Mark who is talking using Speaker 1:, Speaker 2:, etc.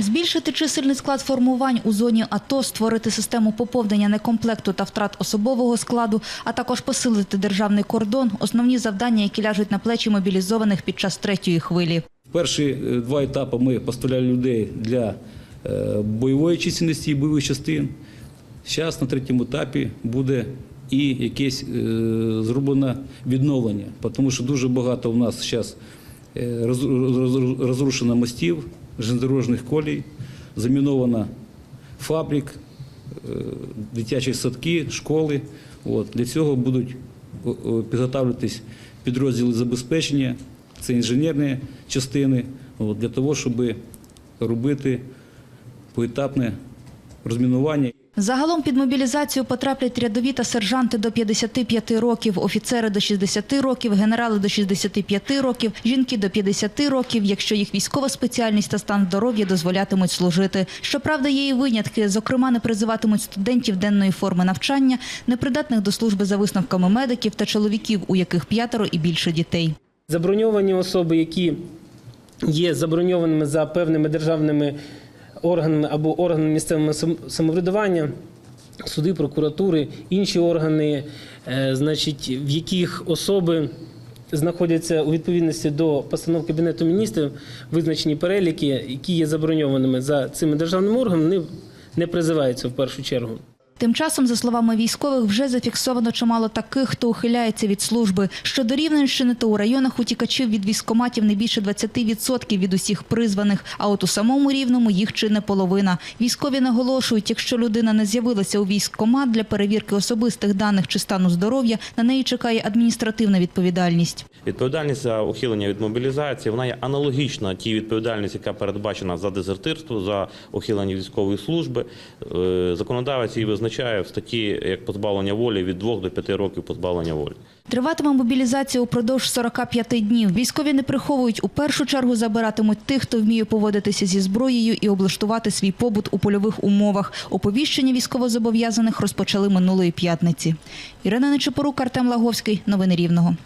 Speaker 1: Збільшити чисельний склад формувань у зоні АТО, створити систему поповнення некомплекту та втрат особового складу, а також посилити державний кордон – основні завдання, які ляжуть на плечі мобілізованих під час третьої хвилі.
Speaker 2: Перші е, два етапи ми поставляли людей для е, бойової чисельності і бойових частин. Зараз на третьому етапі буде і якесь е, зроблено відновлення, тому що дуже багато у нас зараз розрушено мостів, железнодорожних колій, заміновано фабрик, е, дитячі садки, школи. Для цього будуть підготовлюватись підрозділи забезпечення, це інженерні частини, для того, щоб робити поетапне розмінування.
Speaker 1: Загалом під мобілізацію потраплять рядові та сержанти до 55 років, офіцери до 60 років, генерали до 65 років, жінки до 50 років, якщо їх військова спеціальність та стан здоров'я дозволятимуть служити. Щоправда, є і винятки. Зокрема, не призиватимуть студентів денної форми навчання, непридатних до служби за висновками медиків та чоловіків, у яких п'ятеро і більше дітей.
Speaker 3: Заброньовані особи, які є заброньованими за певними державними органами або органами місцевого самоврядування, суди, прокуратури, інші органи, е, значить, в яких особи знаходяться у відповідності до постанов Кабінету міністрів, визначені переліки, які є заброньованими за цими державними органами, вони не призиваються в першу чергу.
Speaker 1: Тим часом, за словами військових, вже зафіксовано чимало таких, хто ухиляється від служби. Щодо Рівненщини, то у районах утікачів від військкоматів не більше 20% від усіх призваних, а от у самому Рівному їх чи не половина. Військові наголошують, якщо людина не з'явилася у військкомат для перевірки особистих даних чи стану здоров'я, на неї чекає адміністративна відповідальність.
Speaker 4: Відповідальність за ухилення від мобілізації вона є аналогічна тій відповідальності, яка передбачена за дезертирство, за ухилення військової служби. Е, Законодавець її визначає в статті як позбавлення волі від 2 до 5 років позбавлення волі.
Speaker 1: Триватиме мобілізація упродовж 45 днів. Військові не приховують. У першу чергу забиратимуть тих, хто вміє поводитися зі зброєю і облаштувати свій побут у польових умовах. Оповіщення військовозобов'язаних розпочали минулої п'ятниці. Ірина Нечепорук, Артем Лаговський. Новини Рівного.